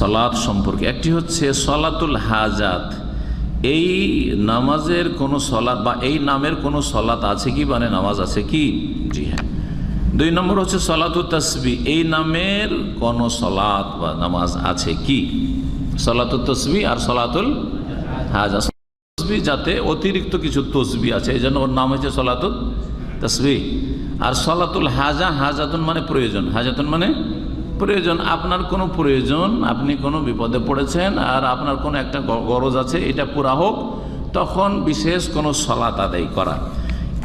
সলাৎ সম্পর্কে। একটি হচ্ছে সলাতুল হাজাত। এই নামাজের কোনো সলাত বা এই নামের কোনো সলাত আছে কি মানে নামাজ আছে কি? জি হ্যাঁ। দুই নম্বর হচ্ছে সলাতুল তসবি। এই নামের কোনো সলাত বা নামাজ আছে কি? সলাতুল তসবি আর সলাতুল হাজা তসবি যাতে অতিরিক্ত কিছু তসবি আছে, এই জন্য ওর নাম হচ্ছে সলাতুল তসবি। আর সলাতুল হাজা, হাজাতুন মানে প্রয়োজন। হাজাতুন মানে প্রয়োজন, আপনার কোনো প্রয়োজন, আপনি কোনো বিপদে পড়েছেন আর আপনার কোনো একটা গরজ আছে, এটা পুরা হোক, তখন বিশেষ কোনো সলাত আদায় করা।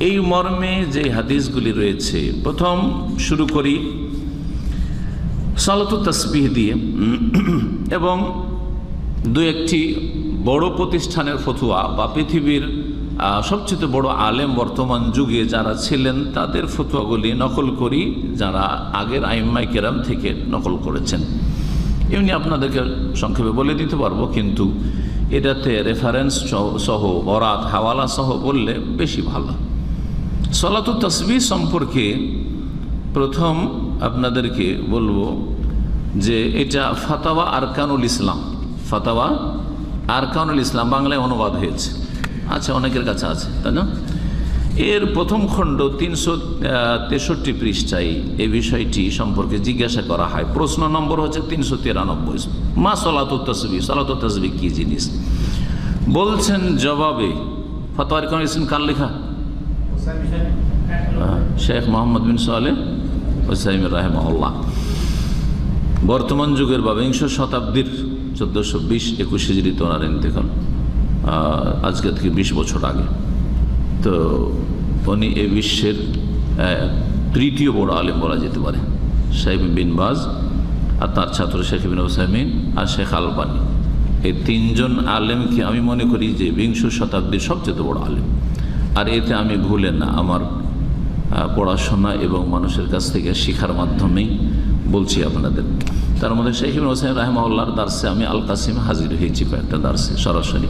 এই মর্মে যে হাদিসগুলি রয়েছে, প্রথম শুরু করি সলাত তসবিহ দিয়ে, এবং দু একটি বড় প্রতিষ্ঠানের ফতুয়া বা পৃথিবীর সবচেয়ে বড় আলেম বর্তমান যুগে যারা ছিলেন, তাদের ফতুয়াগুলি নকল করি যারা আগের আইম্মাই কেরাম থেকে নকল করেছেন। এমনি আপনাদেরকে সংক্ষেপে বলে দিতে পারব, কিন্তু এটাতে রেফারেন্স সহ বরাত, হাওয়ালা সহ বললে বেশি ভালো। সলাতু তসবি সম্পর্কে প্রথম আপনাদেরকে বলব যে এটা ফাতাওয়া আরকানুল ইসলাম। ফাতাওয়া আরকানুল ইসলাম, বাংলায় অনুবাদ হয়েছে। আচ্ছা অনেকের কাছে আছে, তাই না? এর প্রথম খণ্ড তিনশো তেষট্টি পৃষ্ঠায় এই বিষয়টি সম্পর্কে জিজ্ঞাসা করা হয়। প্রশ্ন নম্বর হচ্ছে তিনশো তিরানব্বই। মা সলাত তসবি সলাত তসবি কী জিনিস? বলছেন জবাবে, ফতোয়া আরকানুল ইসলাম কার লেখা? শেখ মোহাম্মদ বিন সালে ওসাইম রাহেমহল্লা বর্তমান যুগের বা বিংশ শতাব্দীর চোদ্দোশো বিশ একুশ হিজড়িতে ওনার ইন্তেকাল। আজকে থেকে বিশ বছর আগে। তো উনি এ বিশ্বের তৃতীয় বড় আলেম বলা যেতে পারে। সাহেব বিন বাজ আর তার ছাত্র শেখ বিন ওসাইমিন আর শেখ আলবানি। এই তিনজন আলেমকে আমি মনে করি যে বিংশ শতাব্দীর সবচেয়ে বড় আলেম। আর এতে আমি ভুলে না আমার পড়াশোনা এবং মানুষের কাছ থেকে শেখার মাধ্যমেই বলছি আপনাদের। তার মধ্যে শেখ ইবিন হোসেন রাহমাউল্লাহর দার্সে আমি আল কাসিম হাজির হয়েছি কয়েকটা দার্সে সরাসরি।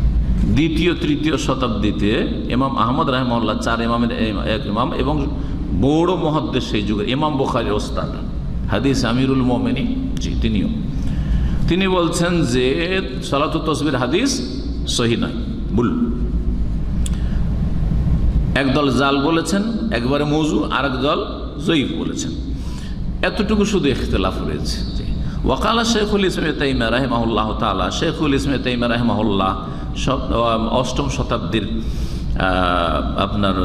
দ্বিতীয়, তৃতীয় শতাব্দীতে ইমাম আহমদ রাহমাল্লাহ চার ইমামের এক ইমাম এবং বড় মহাদ্দেশ সেই যুগের, ইমাম বোখারির ওস্তাদ। হাদিস আমিরুল মোমেনি জি, তিনিও। তিনি বলছেন যে সলাতু তসবির হাদিস সহি নয় বুল একদল জাল বলেছেন, একবারে মৌজু আর দল জয়ীফ বলেছেন। এতটুকু শুধু ইখতলাফ রয়েছে। ওয়াকালা শেখুল ইসমে তাইমা রাহেমাহুল্লাহ তালা শেখুল ইসমে তাইমা রাহেমাহুল্লাহ অষ্টম শতাব্দীর আপনার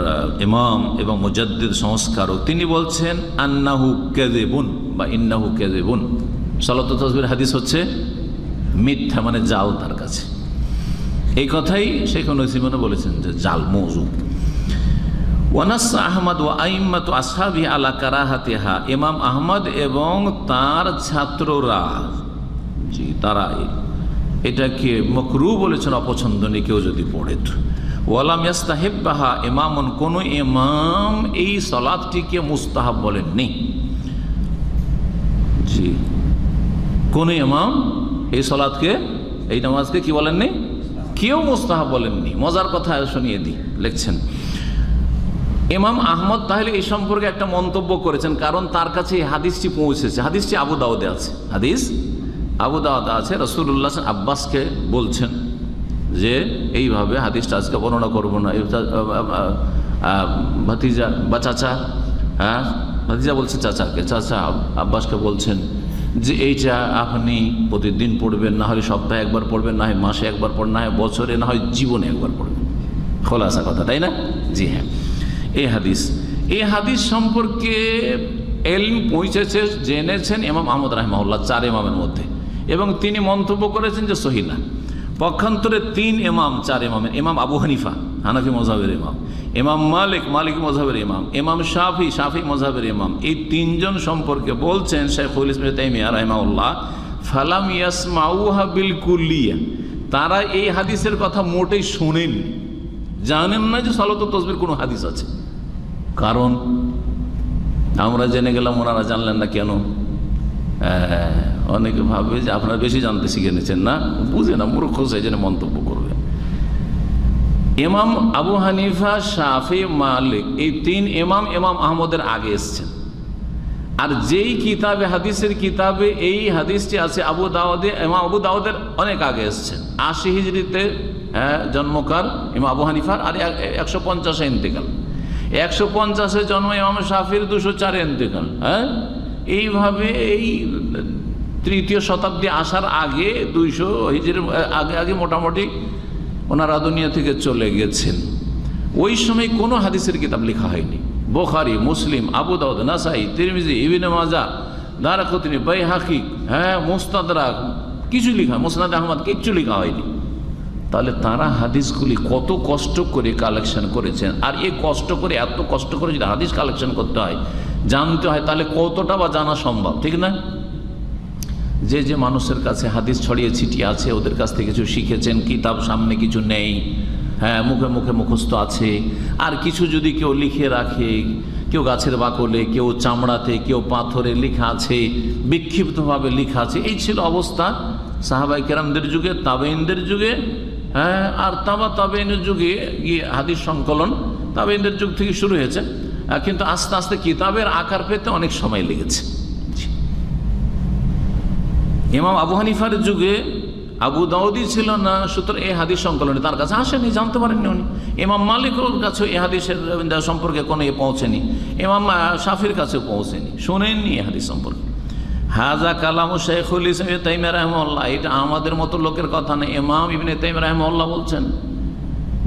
ইমাম এবং মুজাদ্দিদ সংস্কারক, তিনি বলছেন, আন্নাহু কেদেবুন বা ইন্নাহু কেদেবুন সলত তসবির হাদিস হচ্ছে মিথ্যা মানে জাল তার কাছে। এই কথাই শেখ নসিমনে বলেছেন যে জাল মৌজু। ওয়ানাস আহমদ ও আইম্মাত আসাবি আলা কারাহাতিহা। ইমাম আহমদ এবং তার ছাত্ররা, জি তারা এটাকে মকরু বলেছেন, অপছন্দনীয় কেউ যদি পড়ে তো। ওয়ালাম ইয়াস্তাহেব্বাহা ইমামন, কোন ইমাম এই সলাদটিকে মুস্তাহাব বলেননি। জি। কোন ইমাম এই সলাদকে এই নামাজকে কি বলেননি? কেউ মুস্তাহাব বলেননি। মজার কথা শুনিয়ে দিই, লিখছেন। ইমাম আহমদ তাহলে এই সম্পর্কে একটা মন্তব্য করেছেন, কারণ তার কাছে এই হাদিসটি পৌঁছেছে। হাদিসটি আবু দাউদে আছে। হাদিস আবু দাউদে আছে রসুল্লাহ আব্বাসকে বলছেন যে, এইভাবে হাদিসটা আজকে বর্ণনা করব না। ভাতিজা বা চাচা হ্যাঁ? ভাতিজা বলছে চাচাকে, চাচা আব্বাসকে বলছেন যে, এইটা আপনি প্রতিদিন পড়বেন, না হয় সপ্তাহে একবার পড়বেন, না হয় মাসে একবার পড়বেন, না হয় বছরে, না হয় জীবনে একবার পড়বেন। খোলাসা কথা, তাই না? জি হ্যাঁ। এই হাদিস এই হাদিস সম্পর্কে এলম পৌঁছেছে, জেনেছেন এমাম আহমদ রাহমাউল্লাহ চার এমামের মধ্যে। এবং তিনি মন্তব্য করেছেন যে সহিনা পক্ষান্তরে তিন এমাম চার ইমামের এমাম আবু হানিফা, হানাফি মজাহের ইমাম ইমাম মালিক মালিক মজাহের ইমাম এমাম শাফি শাফি মজাহের ইমাম, এই তিনজন সম্পর্কে বলছেন শেখুল ইসলাম তাইমিয়া রাহমাউল্লাহ ফালাম ইয়াসমাউহা বিল কুল্লিয়া তারা এই হাদিসের কথা মোটেই শোনেন জানেন না যে সালত তসবির কোনো হাদিস আছে। কারণ আমরা জেনে গেলাম ওনারা জানলেন না কেন? অনেকে ভাবে যে আপনারা বেশি জানতে শিখে নিয়েছেন না? বুঝে না, মূর্খ সেই জন্য মন্তব্য করবে। এমাম আবু হানিফা, শাফি, মালিক, এই তিন এমাম এমাম আহমদের আগে এসছেন। আর যেই কিতাবে, হাদিসের কিতাবে এই হাদিসটি আছে, আবু দাউদে, ইমাম আবু দাউদের অনেক আগে এসছেন। আশি হিজড়িতে হ্যাঁ জন্মকার ইমাম আবু হানিফার, আর একশো পঞ্চাশে ইন্তেকাল। একশো পঞ্চাশে জন্ম ইমাম শাফির দুশো চারে ইন্তেকাল হ্যাঁ? এইভাবে এই তৃতীয় শতাব্দী আসার আগে দুইশো হিজড়ির আগে আগে মোটামুটি ওনারা দুনিয়া থেকে চলে গেছেন। ওই সময় কোনো হাদিসের কিতাব লেখা হয়নি। বোখারি, মুসলিম, আবু দাউদ, নাসাই, তিরমিজি, ইবিনে মাজা দারাকুতনি বাই হাকি হ্যাঁ মোস্তাদরা কিছু লেখা, মোসনাদ আহমদ কিচ্ছু লেখা হয়নি। তাহলে তারা হাদিসগুলি কত কষ্ট করে কালেকশন করেছেন? আর এই কষ্ট করে, এত কষ্ট করে যদি হাদিস কালেকশন করতে হয়, জানতে হয়, তাহলে কতটা বা জানা সম্ভব, ঠিক না? যে যে মানুষের কাছে হাদিস ছড়িয়ে ছিটিয়ে আছে, ওদের কাছ থেকে কিছু শিখেছেন, কিতাব সামনে কিছু নেই হ্যাঁ মুখে মুখে মুখস্থ আছে। আর কিছু যদি কেউ লিখে রাখে, কেউ গাছের বাকলে, কেউ চামড়াতে, কেউ পাথরে লেখা আছে, বিক্ষিপ্তভাবে লেখা আছে, এই ছিল অবস্থা সাহাবাই কেরামদের যুগে তাবেইনদের যুগে হ্যাঁ আর তাবা তাবেইনের যুগে গিয়ে হাদিস সংকলন তাবেইনদের যুগ থেকে শুরু হয়েছে। কিন্তু আস্তে আস্তে কিতাবের আকার পেতে অনেক সময় লেগেছে। ইমাম আবু হানিফার যুগে আবু দাউদি ছিল না, সুতরাং এই হাদিস সংকলনে তার কাছে আসেনি, জানতে পারেননি উনি। ইমাম মালিকর কাছে এই হাদিসের সম্পর্কে কোনো এ পৌঁছেনি। ইমাম শাফির কাছে পৌঁছেনি। শোনেননি এ হাদিস সম্পর্কে। হাজা কালাম শেখুল ইসলাম তাইমা রহমল্লাহ এটা আমাদের মতো লোকের কথা না। ইমাম ইবনে তাইম রহমল্লাহ বলছেন,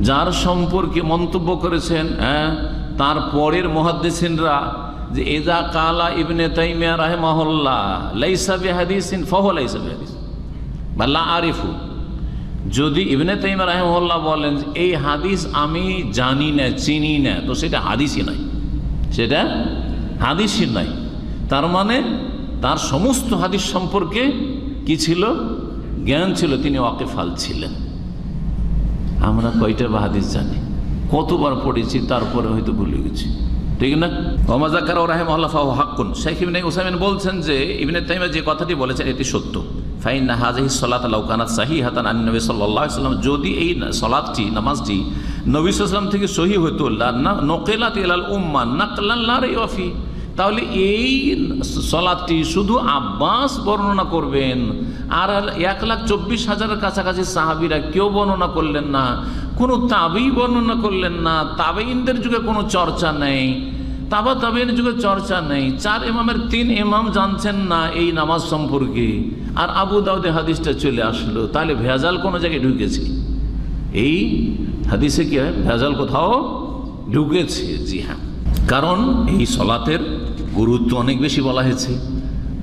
যার সম্পর্কে মন্তব্য করেছেন হ্যাঁ তার পরের মহাদ্দেসিনরা যে এজা কালা ইবনে তাইমিয়া রাহেমাহল্লা লাইসা বিহাদিসিন ফহ লাইসা বিহাদিস। বা লা আরিফু। যদি ইবনে তাইমিয়া রাহেমাহল্লা বলেন এই হাদিস আমি জানি না, চিনি না, তো সেটা হাদিসই নয়। সেটা হাদিসই নয়। তার মানে তার সমস্ত হাদিস সম্পর্কে কি ছিল? জ্ঞান ছিল, তিনি ওয়াকেফাল ছিলেন। আমরা কয়টা বা হাদিস জানি? কতবার পড়েছি, তারপরে হয়তো ভুলে গেছি। ঠিক না? ওমাজাকার রাহেম আল্লাহ হাক্কুন। শেখ ইবনে উসাইমিন বলছেন যে, ইবনে তাইমা যে কথাটি বলেছেন, এটি সত্য। ফাইন হাজাহি সলাত লাউকানাত সাহি হাতান আন নবী সাল্লাম যদি এই সলাদটি নামাজটি নবী সাল্লাম থেকে সহি হতো না নকেলাত ইলাল উম্মা নাকলাল্লাহ ওয়াফি তাহলে এই সলাদটি শুধু আব্বাস বর্ণনা করবেন। আর এক লাখ চব্বিশ হাজারের কাছাকাছি সাহাবিরা কেউ বর্ণনা করলেন না, কোনো তাবেই বর্ণনা করলেন না তাবেইনদের যুগে কোনো চর্চা নেই, তাবা তাবেইনের যুগে চর্চা নেই, চার ইমামের তিন ইমাম জানছেন না এই নামাজ সম্পর্কে। আর আবু দাউদে হাদিসটা চলে আসলো, তাহলে ভেজাল কোনো জায়গায় ঢুকেছে? এই হাদিসে কি ভেজাল কোথাও ঢুকেছে? জি হ্যাঁ। কারণ এই সলাতের গুরুত্ব অনেক বেশি বলা হয়েছে।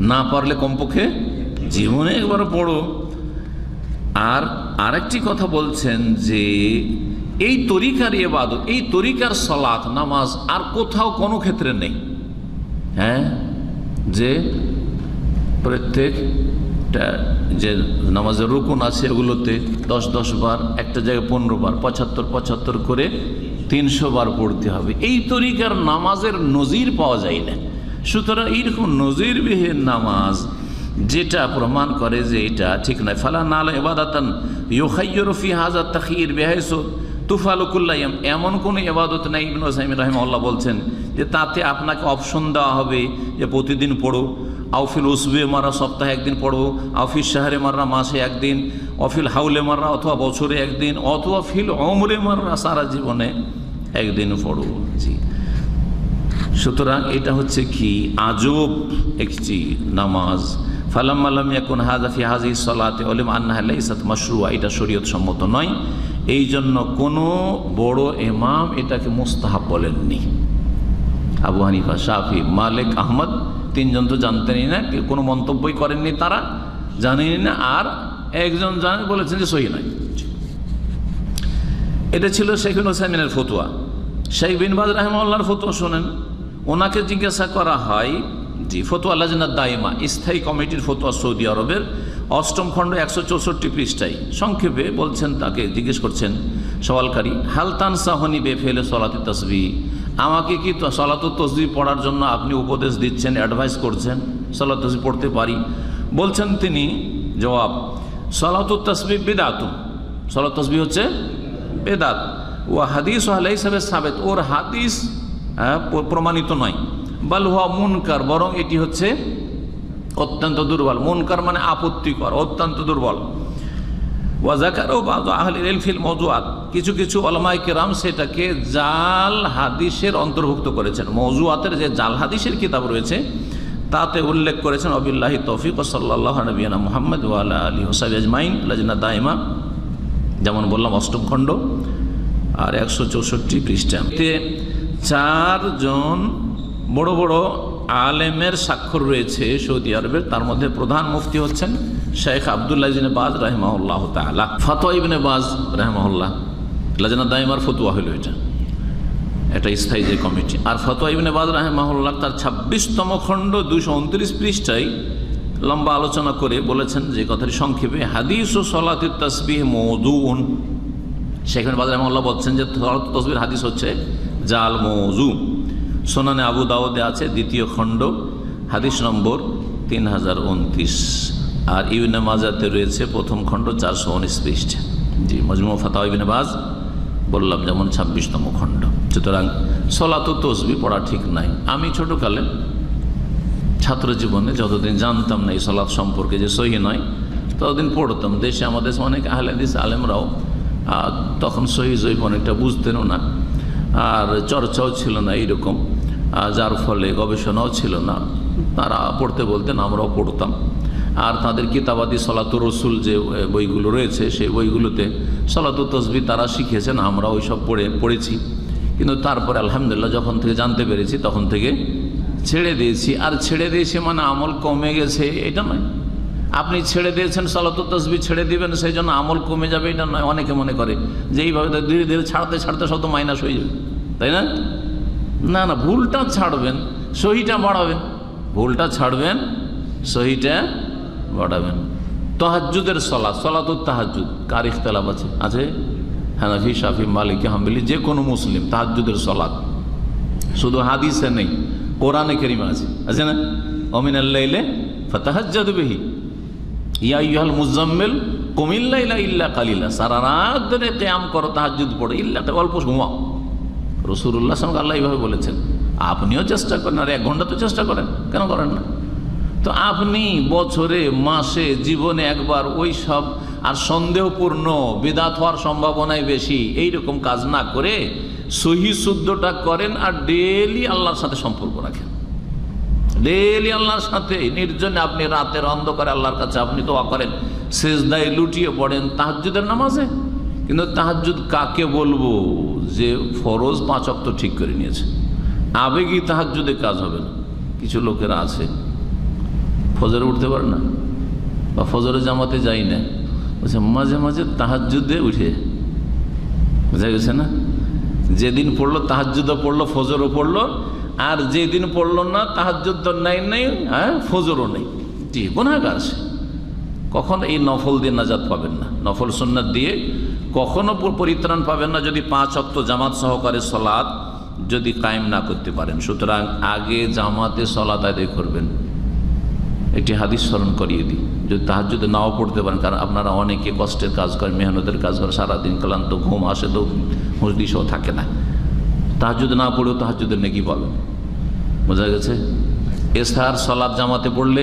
না পারলে কমপক্ষে জীবনে একবার পড়ো। আর আরেকটি কথা বলছেন যে, এই তরিকার এবাদত এই তরিকার সলাৎ নামাজ আর কোথাও কোনো ক্ষেত্রে নেই। হ্যাঁ? যে প্রত্যেকটা যে নামাজের রুকুন আছে এগুলোতে দশ দশ বার, একটা জায়গায় পনেরো বার, পঁচাত্তর পঁচাত্তর করে তিনশো বার পড়তে হবে। এই তরিকার নামাজের নজির পাওয়া যায় না। সুতরাং এইরকম নজিরবিহীন নামাজ যেটা প্রমাণ করে যে এটা ঠিক নয়। ফালা নাল এবাদাতান ইউখাইয়রফি হাজার তাকির বেহাইস তুফালুকুল্লাইম এমন কোনো এবাদত নেই, ইবন সাইম রাহিমাল্লাহ বলছেন যে তাতে আপনাকে অপশন দেওয়া হবে যে প্রতিদিন পড়ো। আউফিল উসবে মারা সপ্তাহে একদিন পড়ো আউফিল শাহরে মাররা মাসে একদিন অফিল হাউলে মাররা অথবা বছরে একদিন, অথবা ফিল অমরে মাররা সারা জীবনে একদিন পড়ো। জি। সুতরাং এটা হচ্ছে কি? আজব একটি নামাজ। ফালাম আলাম এখন হাজাফি হাজি সলাতে অলিম আন্না ইসাত মাসরুয়া এটা শরীয়ত সম্মত নয়। এই জন্য কোনো বড় এমাম এটাকে মুস্তাহাব বলেননি। আবু হানিফা, শাফি, মালিক, আহমদ তিনজন তো জানতেনই না কোনো মন্তব্যই করেননি তারা জানেনি না। আর একজন জানেন বলেছেন যে সহি নয়। এটা ছিল শেখুল হোসাইমিনের ফতুয়া। শেখ বিন বাজ রাহমাল্লার ফতুয়া শোনেন। ওনাকে জিজ্ঞাসা করা হয় জি ফতুয়া লাজনা দাইমা স্থায়ী কমিটির ফতুয়া সৌদি আরবের অষ্টম খণ্ড একশো চৌষট্টি পৃষ্ঠায়। সংক্ষেপে বলছেন, তাকে জিজ্ঞেস করছেন, সওয়ালকারী হালতান সাহনি বে ফেলে সলাতে তসবি, আমাকে কি সলাত তসবি পড়ার জন্য আপনি উপদেশ দিচ্ছেন, অ্যাডভাইস করছেন? সলাত তসবি পড়তে পারি। বলছেন তিনি, জবাব, সলাত তসবি বেদাতুন সলাত তসবি হচ্ছে বেদাত। ও হাদিস আলাই হিসাবে সাবেত ওর হাদিস প্রমাণিত নয়। বাল হুয়া মুনকার, বরং এটি হচ্ছে অত্যন্ত দুর্বল। মুনকার মানে আপত্তিকর, অত্যন্ত দুর্বল। ওয়াজাকারও বা আহলিল ফিল মজুয়াত কিছু কিছু অলমাই কেরাম সেটাকে জাল হাদিসের অন্তর্ভুক্ত করেছেন। মজুয়াতের যে জাল হাদিসের কিতাব রয়েছে, তাতে উল্লেখ করেছেন, অবিল্লাহি তৌফিক ও সাল্লাহ মোহাম্মদ ওয়ালা আলী হোসাইব আজমাইন। লাজনা দাইমা যেমন বললাম, অষ্টম খণ্ড, আর একশো চৌষট্টি পৃষ্ঠাতে চারজন বড় বড় আলেমের স্বাক্ষর রয়েছে সৌদি আরবের। তার মধ্যে প্রধান মুফতি হচ্ছেন শেখ আবদুল্লাহ ইবিনে বাজ রাহমাউল্লাহ তালা ফতোয়া ইবিনে বাজ রাহমাউল্লাহ লাজনা দাইমার ফতুয়া হইল এটা। এটা স্থায়ী যে কমিটি। আর ফতোয়া ইবিনে বাজ রাহমাহুল্লাহ তার ছাব্বিশতম খণ্ড দুশো উনত্রিশ পৃষ্ঠায় লম্বা আলোচনা করে বলেছেন যে কথাটি সংক্ষেপে, হাদিস ও সলাতির তসবিহ মৌদুন সেখানে বাজার রহমাল্লাহ বলছেন যে তসবির হাদিস হচ্ছে জাল মৌজু। সোনানে আবু দাউদে আছে দ্বিতীয় খণ্ড, হাদিস নম্বর তিন হাজার উনত্রিশ। আর ইউনে মাজাতে রয়েছে প্রথম খণ্ড চারশো উনিশ জি, মজমু ফাতা ইবিনে বাজ, বললাম যেমন ছাব্বিশতম খণ্ড। সুতরাং সলাত তসবি পড়া ঠিক নাই। আমি ছোটোকালে ছাত্র জীবনে যতদিন জানতাম না এই সলাৎ সম্পর্কে যে সহি নয়, ততদিন পড়তাম। দেশে আমাদের অনেক আহলেদিস আলেমরাও তখন সহি জৈব অনেকটা বুঝতেনও না। আর চর্চাও ছিল না এইরকম। যার ফলে গবেষণাও ছিল না। তারা পড়তে বলতেন, আমরাও পড়তাম। আর তাদের কিতাবাদি সলাতুর রসুল যে বইগুলো রয়েছে, সেই বইগুলোতে সলাতু তসবি তারা শিখেছেন, আমরা ওই সব পড়ে, পড়েছি। কিন্তু তারপরে আলহামদুলিল্লাহ যখন থেকে জানতে পেরেছি, তখন থেকে ছেড়ে দিয়েছি। আর ছেড়ে দিয়েছি মানে আমল কমে গেছে, এটা নয়। আপনি ছেড়ে দিয়েছেন সলাত তসবি ছেড়ে দিবেন, সেই জন্য আমল কমে যাবে, এটা নয়। অনেকে মনে করে যে এইভাবে ধীরে ধীরে ছাড়তে ছাড়তে সব তো মাইনাস হয়ে যাবে। তাই না? না না, ভুলটা ছাড়বেন, সহিটা বাড়াবেন। ভুলটা ছাড়বেন, সহিটা বাড়াবেন। তহাজুদের সলা সলাতুর তাহাজুদ কার ইখতলাফ আছে? আছে? হানাফি, শাফি, মালিক, হাম্বিলি, যে কোনো মুসলিম তাহাজুদের সলাৎ। শুধু হাদিসে নেই, কোরআনে কেরিমা আছে। আছে না? অমিন আল্লাইলে ফতাহাজ্জাদ বেহি। ইয়া ইহাল মুজাম্মেল কুমিল্লা ইলা ইল্লা কালিলা। সারা রাত ধরে কেয়াম করো তাহাজুদ পড়ে। ইল্লা তো অল্প ঘুমাও রসুল্লাহ সঙ্গে আল্লাহ এইভাবে বলেছেন, আপনিও চেষ্টা করেন, আর এক ঘণ্টা তো চেষ্টা করেন, কেন করেন না? তো আপনি বছরে, মাসে, জীবনে একবার ওই সব আর সন্দেহপূর্ণ, বেদাত হওয়ার সম্ভাবনাই বেশি এই রকম কাজ না করে সহি শুদ্ধটা করেন আর ডেলি আল্লাহর সাথে সম্পর্ক রাখেন। ডেলি আল্লাহর সাথে, নির্জনে আপনি রাতের অন্ধকারে আল্লাহর কাছে আপনি দোয়া করেন শেষদায় লুটিয়ে পড়েন তাহাজুদের নামাজে। কিন্তু তাহাজুদ কাকে বলব? যে ফরজ পাঁচ অক্ত ঠিক করে নিয়েছে। আবেগই তাহাজুদে কাজ হবে না। কিছু লোকেরা আছে। ফজরে উঠতে পারে না। বা ফজরে জামাতে যাই না। বলছে, মাঝে মাঝে তাহাজুদে উঠে। বোঝা গেছে না? যেদিন পড়ল তাহাজুদও পড়ল, ফজরও পড়ল। আর যেদিন পড়ল না তাহাজুদ তো নাই, নেই হ্যাঁ ফজরও নেই। জি গুণাগার সে। কখনো এই নফল দিয়ে নাজাত পাবেন না। নফল সুন্নাত দিয়ে কখনো পরিত্রাণ পাবেন না যদি পাঁচ অক্ত জামাত সহকারে সলাদ যদি কায়েম না করতে পারেন। সুতরাং আগে জামাতে সলাত আদায় করবেন। একটি হাদিস স্মরণ করিয়ে দিই। যদি তাহাজুদে নাও পড়তে পারেন, কারণ আপনারা অনেকে কষ্টের কাজ করেন, মেহনতের কাজ করেন, সারাদিন ক্লান্ত, ঘুম আসে তো হুঁসদিসও থাকে না। তাহার যদি না পড়েও তাহাজুদের নেকি পাবেন। বোঝা গেছে? এসার সলাদ জামাতে পড়লে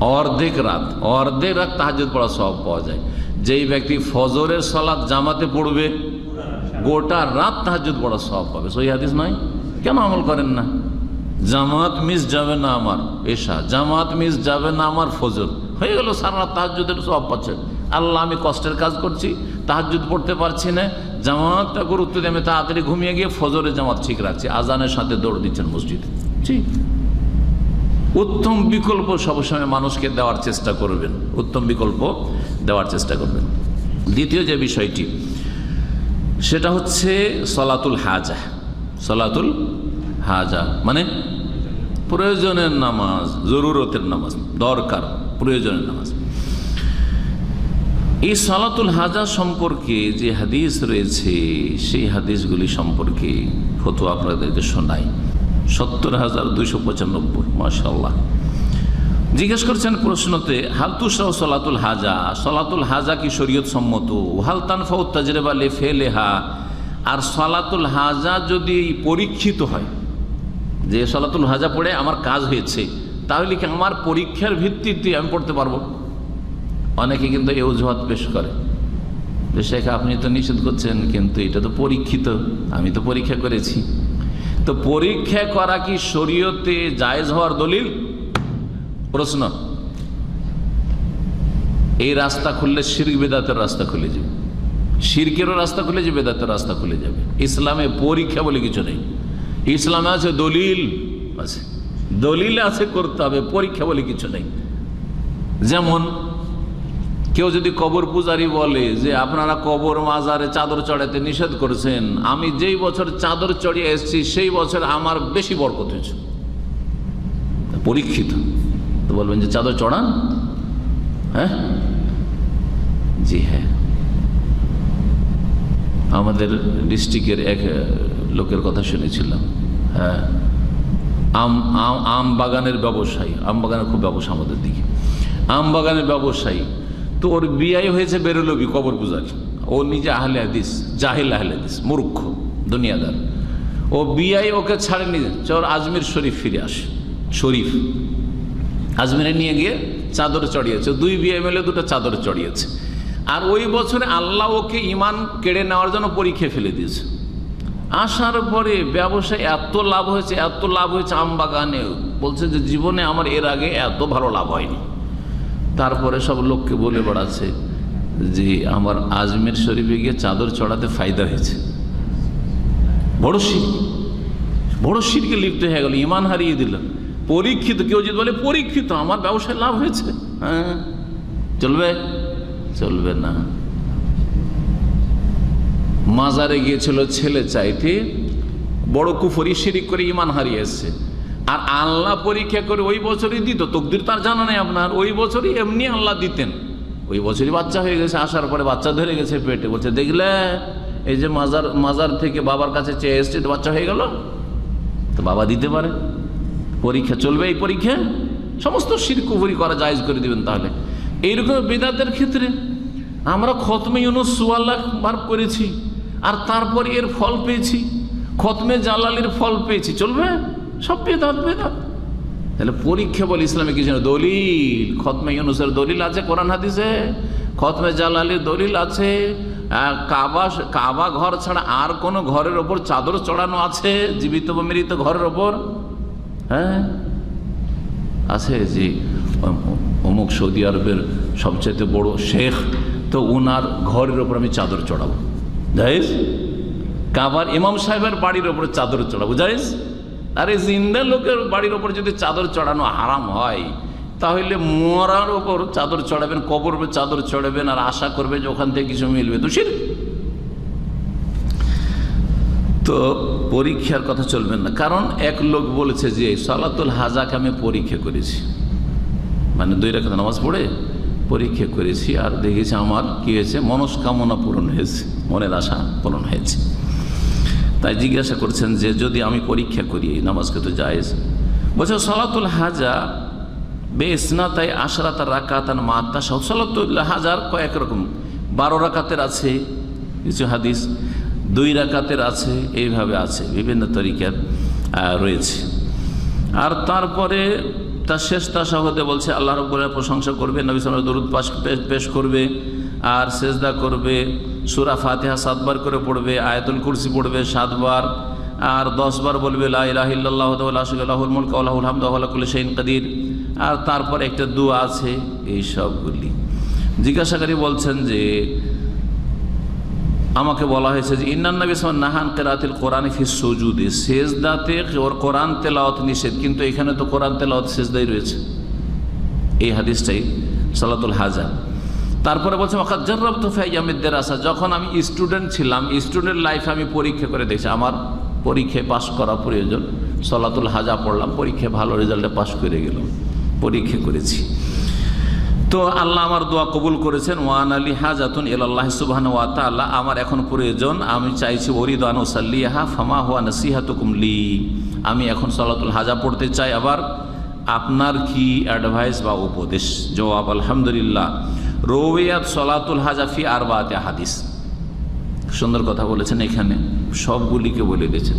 অর্ধেক রাত অর্ধেক রাত তাহাজুদ পড়া সব পাওয়া যায়। যেই ব্যক্তি ফজরের সলাদ জামাতে পড়বে, গোটা রাত তাহাজুদ পড়া সব পাবে। সই হাদিস নয়? কেন আমল করেন না? জামাত মিস যাবে না আমার পেশা, জামাত মিস যাবে না আমার ফজর। হয়ে গেল, সারা রাত তাহাজুদের সব পাচ্ছেন আল্লাহ, আমি কষ্টের কাজ করছি তাহাজুদ পড়তে পারছি না। জামাতটা গুরুত্ব দিয়ে আমি তাড়াতাড়ি ঘুমিয়ে গিয়ে ফজরের জামাত ঠিক রাখছি। আজানের সাথে দৌড় দিচ্ছেন মসজিদে। ঠিক উত্তম বিকল্প সবসময় মানুষকে দেওয়ার চেষ্টা করবেন। উত্তম বিকল্প দেওয়ার চেষ্টা করবেন। দ্বিতীয় যে বিষয়টি, সেটা হচ্ছে সলাতুল হাজা। সলাতুল হাজা মানে প্রয়োজনের নামাজ, জরুরতের নামাজ, দরকার, প্রয়োজনের নামাজ। এই সলাতুল হাজা সম্পর্কে যে হাদিস রয়েছে, সেই হাদিসগুলি সম্পর্কে ফতো আপনাদেরকে শোনাই। সত্তর হাজার দুইশো পঁচানব্বই মাসাল্লাহ জিজ্ঞেস করছেন প্রশ্নতে হালতুসাহ সলাতুল হাজা? সলাতুল হাজা কি শরীয়ত সম্মত? হাল তানফাউ তাজরেবা লেফে লেহা আর সলাতুল হাজা যদি পরীক্ষিত হয়, যে সলাতুল হাজা পড়ে আমার কাজ হয়েছে, তাহলে কি আমার পরীক্ষার ভিত্তিতে আমি পড়তে পারব? অনেকে কিন্তু এই অজুহাত পেশ করে। যে, শেখ, আপনি তো নিষেধ করছেন, কিন্তু এটা তো পরীক্ষিত, আমি তো পরীক্ষা করেছি। তো পরীক্ষা করা কি শরীয়তে জায়েজ হওয়ার দলিল? প্রশ্ন। এই রাস্তা খুললে শির্ক বেদাতের রাস্তা খুলে যাবে। শিরকেরও রাস্তা খুলে যাবে, বেদাতের রাস্তা খুলে যাবে। ইসলামে পরীক্ষা বলে কিছু নেই। ইসলামে আছে দলিল আছে। দলিল আছে করতে হবে, পরীক্ষা বলে কিছু নেই। যেমন, কেউ যদি কবর পূজারি বলে যে, আপনারা কবর মাজারে চাদর চড়াতে নিষেধ করেছেন। আমি যেই বছর চাদর চড়িয়ে এসেছি, সেই বছর আমার বেশি বরকত হয়েছে। পরীক্ষিত। তো বলবেন যে চাদর চড়ান হ্যাঁ জি হ্যাঁ আমাদের ডিস্ট্রিক্টের এক লোকের কথা শুনেছিলাম। হ্যাঁ। আম আম বাগানের ব্যবসায়ী। আম বাগানের খুব ব্যবসা আমাদের দিকে। আম বাগানের ব্যবসায়ী। তো ওর বিয়াই হয়েছে বেরোলবি কবর পূজারি। ও নিজে আহলে হাদিস, জাহিল আহলে হাদিস, মূর্খ, দুনিয়াদার। ও বিয়াই ওকে ছাড়ে নিয়ে চর আজমির শরীফ ফিরে আসে। শরীফ। আজমিরে নিয়ে গিয়ে চাদর চড়িয়েছে। দুই বিয়ে মিলে দুটো চাদর চড়িয়েছে। আর ওই বছরে আল্লাহ ওকে ইমান কেড়ে নেওয়ার জন্য পরীক্ষা ফেলে দিয়েছে। আসার পরে ব্যবসায় এত লাভ হয়েছে, এত লাভ হয়েছে আম বাগানে। বলছে যে, জীবনে আমার এর আগে এত ভালো লাভ হয়নি। তারপরে সব লোককে বলে বেড়াচ্ছে যে, আমার আজমের শরীফে গিয়ে চাদর চড়াতে ফায়দা হয়েছে। বড় শির বড় শিরকে লিপ্ত হয়ে গেল ইমান হারিয়ে দিল। পরীক্ষিত, কেউ যদি বলে পরীক্ষিত, আমার ব্যবসায় লাভ হয়েছে। হ্যাঁ চলবে? চলবে না। মাজারে গিয়েছিল ছেলে চাইতে, বড় কুফরি শিরিক করে ইমান হারিয়ে এসছে আর আল্লাহ পরীক্ষা করে ওই বছরই দিত, তকদির তার জানা নেই আপনার, ওই বছরই এমনি আল্লাহ দিতেন। ওই বছরই বাচ্চা হয়ে গেছে, আসার পরে বাচ্চা ধরে গেছে পেটে, বলছে, দেখলে এই যে মাজার মাজার থেকে বাবার কাছে চেয়ে এসছে, তো বাচ্চা হয়ে গেল? তো বাবা দিতে পারে। পরীক্ষা চলবে, এই পরীক্ষা সমস্ত শিরকুফুরি করা জায়জ করে দিবেন তাহলে। এইরকম বেদাতের ক্ষেত্রে আমরা খতমে ইউনুস সুয়াল্লাহ বার করেছি, আর তারপর এর ফল পেয়েছি, খতমে জালালির ফল পেয়েছি, চলবে? সব বেদাত বেদাত। তাহলে পরীক্ষা বলে ইসলামে কিছু দলিল? খতমে ইউনুসের দলিল আছে কোরআন হাদিসে? খতমে জালালির দলিল আছে কাবা কাবা ঘর ছাড়া আর কোনো ঘরের ওপর চাদর চড়ানো আছে, জীবিত বা মৃত ঘরের ওপর? হ্যাঁ? আছে যে অমুক সৌদি আরবের সবচেয়ে বড় শেখ, তো উনার ঘরের ওপর আমি চাদর চড়াবো। জাহিজ কাবার ইমাম সাহেবের বাড়ির ওপর চাদর চড়াবো। জাহিজ আরে জিন্দা লোকের বাড়ির ওপর যদি চাদর চড়ানো হারাম হয়, তাহলে মরার ওপর চাদর চড়াবেন, কবর চাদর চড়াবেন, আর আশা করবে যে ওখান থেকে কিছু মিলবে। দোষীর তো পরীক্ষার কথা চলবে না। কারণ এক লোক বলেছে যে, সালাতুল হাজাকে আমি পরীক্ষা করেছি। মানে দুই রেখা নামাজ পড়ে পরীক্ষা করেছি আর দেখেছি আমার কি হয়েছে, মনস্কামনা পূরণ হয়েছে, মনের আশা পূরণ হয়েছে। তাই জিজ্ঞাসা করছেন যে, যদি আমি পরীক্ষা করি, এই নামাজকে তো জায়েজ? বলছে, সালাতুল হাজা বেশ না তাই আশরাত রাকাতান মাত্তা সালাতুল হাজার কয়েক রকম, বারো রাকাতের আছে কিছু হাদিস। দুই রাকাতের আছে, এইভাবে আছে, বিভিন্ন তরিকার রয়েছে। আর তারপরে তার শেষ তাসাহতে বলছে, আল্লাহ রব্বুলের প্রশংসা করবে, নবী সালামের দরুদ পাশ পেশ- করবে, আর সেজদা করবে, সুরা ফাতেহা সাতবার করে পড়বে, আয়াতুল কুরসি পড়বে সাতবার, আর দশবার বলবে কাদির। আর তারপর একটা দোয়া আছে, এই সবগুলি। জিজ্ঞাসাকারী বলছেন যে আমাকে বলা হয়েছে যে, ইন্নান নবী সামান নাহান কেরাতিল কোরআন ফি সুজুদে। সেজদাতে ওর কোরআন তেলাওয়াত নিষেধ, কিন্তু এখানে তো কোরআন তেলাওয়াত সেজদাই রয়েছে। এই হাদিসটাই সালাতুল হাজা। তারপরে বলছে ওখাজার্রাব তো ফাইয়ামিদ্দের আসা যখন আমি স্টুডেন্ট ছিলাম, স্টুডেন্ট লাইফে আমি পরীক্ষা করে দেখছি, আমার পরীক্ষায় পাশ করা প্রয়োজন। সলাতুল হাজা পড়লাম, পরীক্ষায় ভালো রেজাল্টে পাশ করে গেলাম, পরীক্ষা করেছি। তো আল্লাহ আমার দোয়া কবুল করেছেন, ওয়ান আলী হাজাতুন এল্লাহ সুবাহান ওয়া তাল্লাহ আমার এখন প্রয়োজন, আমি চাইছি ওরিদান ও সাল্লিয়াহা ফামা হুয়া নসিহাতুকুম লি আমি এখন সলাতুল হাজা পড়তে চাই, আবার আপনার কি অ্যাডভাইস বা উপদেশ? জবাব, আলহামদুলিল্লাহ রোয়াত সলাতুল হাজাফি আর বাতে হাদিস। সুন্দর কথা বলেছেন এখানে, সবগুলিকে বলে দিয়েছেন।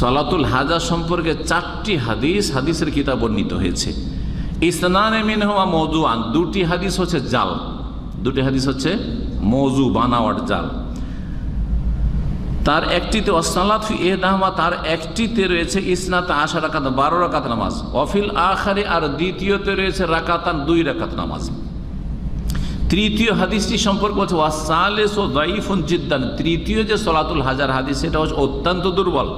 সলাতুল হাজা সম্পর্কে চারটি হাদিস, হাদিসের কিতাব বর্ণিত হয়েছে। ইসনান এমিন হওয়া মৌজু আন দুটি হাদিস হচ্ছে জাল। দুটি হাদিস হচ্ছে মৌজু বানাওয়ার জাল। তার একটিতে অসালাত এহদাহমা তার একটিতে রয়েছে ইসনাত আশা রাকাত, বারো রাকাত নামাজ। অফিল আখারে, আর দ্বিতীয়তে রয়েছে রাকাতান, দুই রাকাত নামাজ। তৃতীয় হাদিসটি সম্পর্কে হচ্ছে ওয়াসালেস ও দাইফুন জিদ্দান। তৃতীয় যে সলাতুল হাজার হাদিস, সেটা হচ্ছে অত্যন্ত দুর্বল।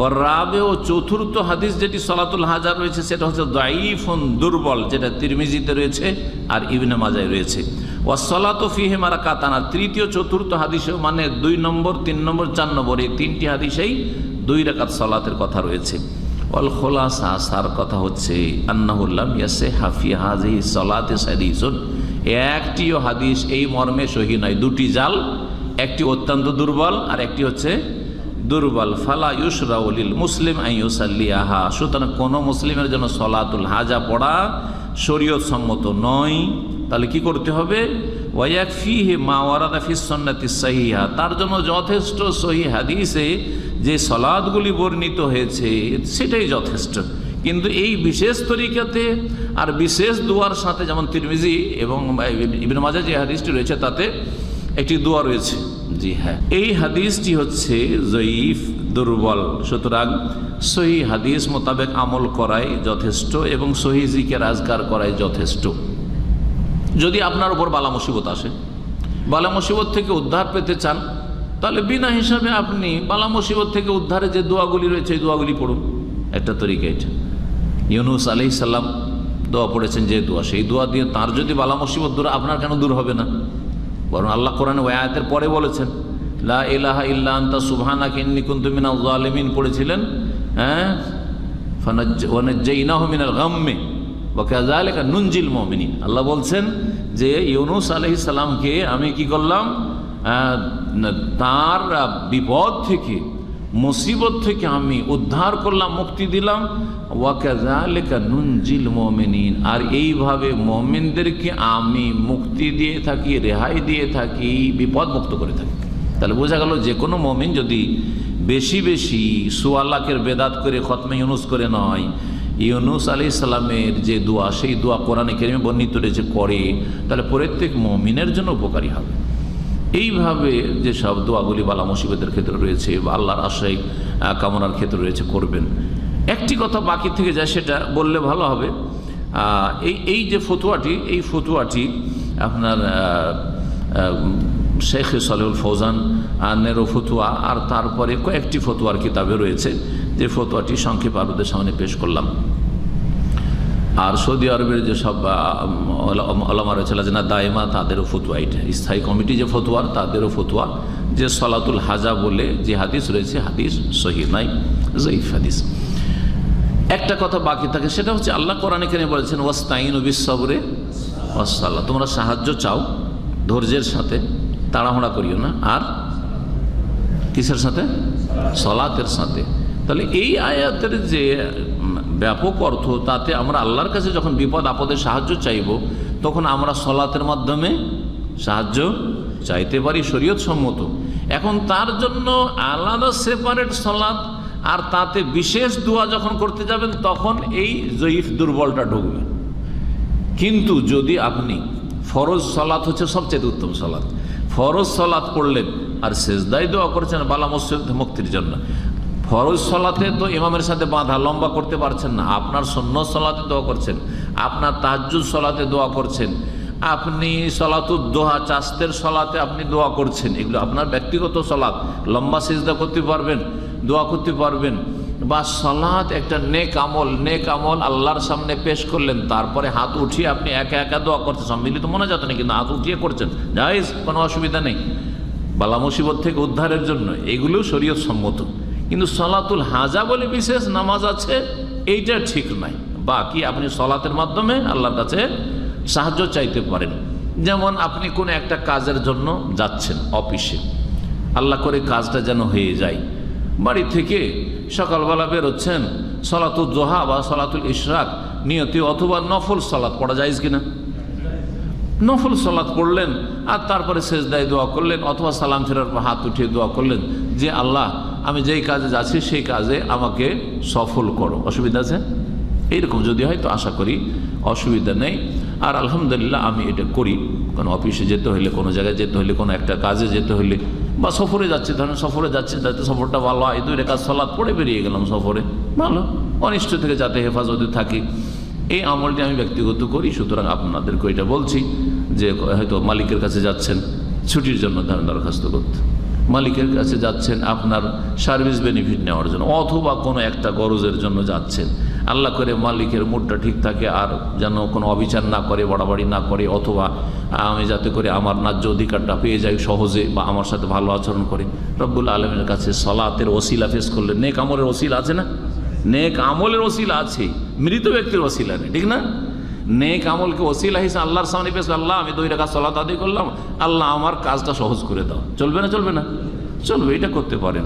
ও রাবে ও চতুর্থ হাদিস যেটি সলাতুল হাজার রয়েছে, সেটা হচ্ছে দাইফুন দুর্বল, যেটা তিরমিজিতে রয়েছে আর ইবনে মাজায় রয়েছে। ও সলাত ফিহে মারা কাতান তৃতীয় চতুর্থ হাদিসেও মানে দুই নম্বর, তিন নম্বর, চার নম্বর, এই তিনটি হাদিসেই দুই রাকাত সলাতের কথা রয়েছে। অল খোলাসা, সার কথা হচ্ছে আন্নাহুল্লাম ইয়াসে হাফি হাজি সলাতে সাদিসুন। একটিও হাদিস এই মর্মে সহি নয়, দুটি জাল, একটি অত্যন্ত দুর্বল আর একটি হচ্ছে দুর্বল, ফালা ইউসরাউলিল মুসলিম আইয়ুসাল্লিয়াহা সুতরাং কোনো মুসলিমের জন্য সলাতুল হাজা পড়া শরীয়ত সম্মত নয়। তাহলে কি করতে হবে? ওয়াক ফি হে মা ওয়ারাদা ফিসন্নাতি সাহিহা। তার জন্য যথেষ্ট সহি হাদিসে যে সলাদগুলি বর্ণিত হয়েছে, সেটাই যথেষ্ট। কিন্তু এই বিশেষ তরিকাতে আর বিশেষ দুয়ার সাথে, যেমন তিরমিজি এবং ইবিন মাজা যে হাদিসটি রয়েছে, তাতে একটি দোয়া রয়েছে। হ্যাঁ। এই হাদিসটি হচ্ছে জয়ীফ, দুর্বল। সুতরাং সহি হাদিস মোতাবেক আমল করাই যথেষ্ট এবং সহি জিকের আজগার করাই যথেষ্ট। যদি আপনার উপর বালা মুসিবত আসে, বালা মুসিবত থেকে উদ্ধার পেতে চান, তাহলে বিনা হিসাবে আপনি বালা মুসিবত থেকে উদ্ধারে যে দোয়াগুলি রয়েছে, এই দোয়াগুলি পড়ুন। একটা তরিকা এটা। ইউনুস আলি সাল্লাম দোয়া পড়েছেন যে দোয়া, সেই দোয়া দিয়ে তার যদি বালা মুসিবত দূর, আপনার কেন দূর হবে না? বরং আল্লাহ কোরআন ওই আয়াতের পরে বলেছেন, লা ইলাহা ইল্লা আন্তা সুবহানা কিন্নি কুনতু মিনাল জালিমিন পড়েছিলেন হ্যাঁ? ফানাজ্জাইনাহু মিনাল গাম্মি, ওয়া কাযালিকা নুনজিল মুমিনিন আল্লাহ বলছেন যে ইউনুস আলাইহিস সালামকে আমি কি করলাম? তার বিপদ থেকে মুসিবত থেকে আমি উদ্ধার করলাম, মুক্তি দিলাম। নুনজিল মমিনিন। আর এইভাবে মমিনদেরকে আমি মুক্তি দিয়ে থাকি, রেহাই দিয়ে থাকি বিপদ মুক্ত করে থাকি। তাহলে বোঝা গেল যে কোনো মমিন যদি বেশি বেশি সুয়াল্লাকের বেদাত করে, খতমে ইউনুস করে নয়, ইউনুস আলি ইসলামের যে দোয়া, সেই দোয়া কোরআনে কেরিমে বর্ণিত রয়েছে, করে, তাহলে প্রত্যেক মমিনের জন্য উপকারী হবে। এইভাবে যে সব দোয়াগুলি বালা মুসিবতের ক্ষেত্রে রয়েছে বা আল্লাহর আশাই কামনার ক্ষেত্রে রয়েছে করবেন। একটি কথা বাকি থেকে যায়, সেটা বললে ভালো হবে। এই এই যে ফতুয়াটি, এই ফতুয়াটি আপনার শেখ সালেউল ফৌজান নেরো ফতুয়া আর তারপরে কয়েকটি ফতুয়ার কিতাবে রয়েছে। যে ফতুয়াটি সংক্ষেপ আরোদের সামনে পেশ করলাম। আর সৌদি আরবের যে সব আলমা রয়েছে লাজনা দায়মা তাদেরও ফতুয়া, এটা স্থায়ী কমিটি যে ফতুয়ার তাদেরও ফতুয়া, যে সলাতুল হাজা বলে যে হাদিস রয়েছে, হাদিস সহি নাই জয়ীফ হাদিস। একটা কথা বাকি থাকে, সেটা হচ্ছে আল্লাহ কোরআন এখানে বলেছেন ওয়াস্তাইন বিশ্বরে ওয়াসাল্লাহ তোমরা সাহায্য চাও ধৈর্যের সাথে, তাড়াহুড়া করিও না, আর কিসের সাথে? সলাতের সাথে। তাহলে এই আয়াতের যে ব্যাপক অর্থ, তাতে আমরা আল্লাহর কাছে যখন বিপদ, আপদে সাহায্য চাইব, তখন আমরা সলাতের মাধ্যমে সাহায্য চাইতে পারি শরীয়ত সম্মত এখন তার জন্য আলাদা সেপারেট সলাৎ, আর তাতে বিশেষ দোয়া যখন করতে যাবেন, তখন এই জয়ীফ দুর্বলটা ঢুকবে। কিন্তু যদি আপনি ফরজ সলাৎ হচ্ছে সবচেয়ে উত্তম সলাৎ। ফরজ সলাৎ পড়লেন, আর শেষদাই দোয়া করছেন, বালা মসজিদ মুক্তির জন্য। ফরজ সলাতে তো ইমামের সাথে বাঁধা, লম্বা করতে পারছেন না। আপনার সন্ন্য সলাতে দোয়া করছেন, আপনার তাহাজুদ সলাতে দোয়া করছেন, আপনি সলাতুর দোহা, চাস্তের সলাতে আপনি দোয়া করছেন। এগুলো আপনার ব্যক্তিগত সলাৎ। লম্বা সিজদা করতে পারবেন, দোয়া করতে পারবেন। বা সলাৎ একটা নেক আমল নেক আমল আল্লাহর সামনে পেশ করলেন, তারপরে হাত উঠিয়ে আপনি একা একা দোয়া করছেন সম্মিলিত মনে যেত না কিন্তু হাত উঠিয়ে করছেন। জাহিজ কোনো অসুবিধা নেই। বালা মুসিবত থেকে উদ্ধারের জন্য, এগুলো শরীয়ত সম্মত কিন্তু সলাতুল হাজা বলে বিশেষ নামাজ আছে এইটা ঠিক নাই। বাকি আপনি সলাতের মাধ্যমে আল্লাহর কাছে সাহায্য চাইতে পারেন। যেমন আপনি কোনো একটা কাজের জন্য যাচ্ছেন অফিসে, আল্লাহ করে কাজটা যেন হয়ে যায়। বাড়ি থেকে সকালবেলা বেরোচ্ছেন, সলাতুল জোহা বা সলাতুল ইশরাক নিয়তি অথবা নফল সলাৎ পড়া যায় কিনা? নফল সলাৎ পড়লেন আর তারপরে শেষ দায় দোয়া করলেন অথবা সালাম ফেরার হাত উঠিয়ে দোয়া করলেন। যে আল্লাহ, আমি যেই কাজে যাচ্ছি সেই কাজে আমাকে সফল করো। অসুবিধা আছে? এইরকম যদি হয় তো আশা করি অসুবিধা নেই। আর আলহামদুলিল্লাহ আমি এটা করি। কোনো অফিসে যেতে হলে কোনো জায়গায় যেতে হলে কোনো একটা কাজে যেতে হলে বা সফরে যাচ্ছে, ধরেন সফরে যাচ্ছে যাতে সফরটা ভালো হয়। দুই রেখা সলাৎ পড়ে বেরিয়ে গেলাম সফরে। ভালো। অনিষ্ট থেকে যাতে হেফাজতে থাকি। এই আমলটি আমি ব্যক্তিগত করি, সুতরাং আপনাদেরকে এটা বলছি যে হয়তো মালিকের কাছে যাচ্ছেন, ছুটির জন্য ধরেন দরখাস্ত করতে। মালিকের কাছে যাচ্ছেন, আপনার সার্ভিস বেনিফিট নেওয়ার জন্য, অথবা কোনো একটা গরজের জন্য যাচ্ছেন। আল্লাহ করে মালিকের মুডটা ঠিক থাকে আর যেন কোনো অবিচার না করে, বাড়াবাড়ি না করে, অথবা আমি যাতে করে আমার ন্যায্য অধিকারটা পেয়ে যাই সহজে বা আমার সাথে ভালো আচরণ করে। রব্বুল আলমের কাছে সলাতের ওসিলা ফেস করলে, নেক আমলের ওসিলা আছে না? নেক আমলের ওসিলা আছে, মৃত ব্যক্তির ওসিলা নেই, ঠিক না? নেক আমলকে ওসিলা হিসেবে আল্লাহর সামনে পেশ আল্লাহ, আমি দুই টাকা চলা আদি করলাম, আল্লাহ আমার কাজটা সহজ করে দাও। চলবে না চলবে না? চলবে, এটা করতে পারেন।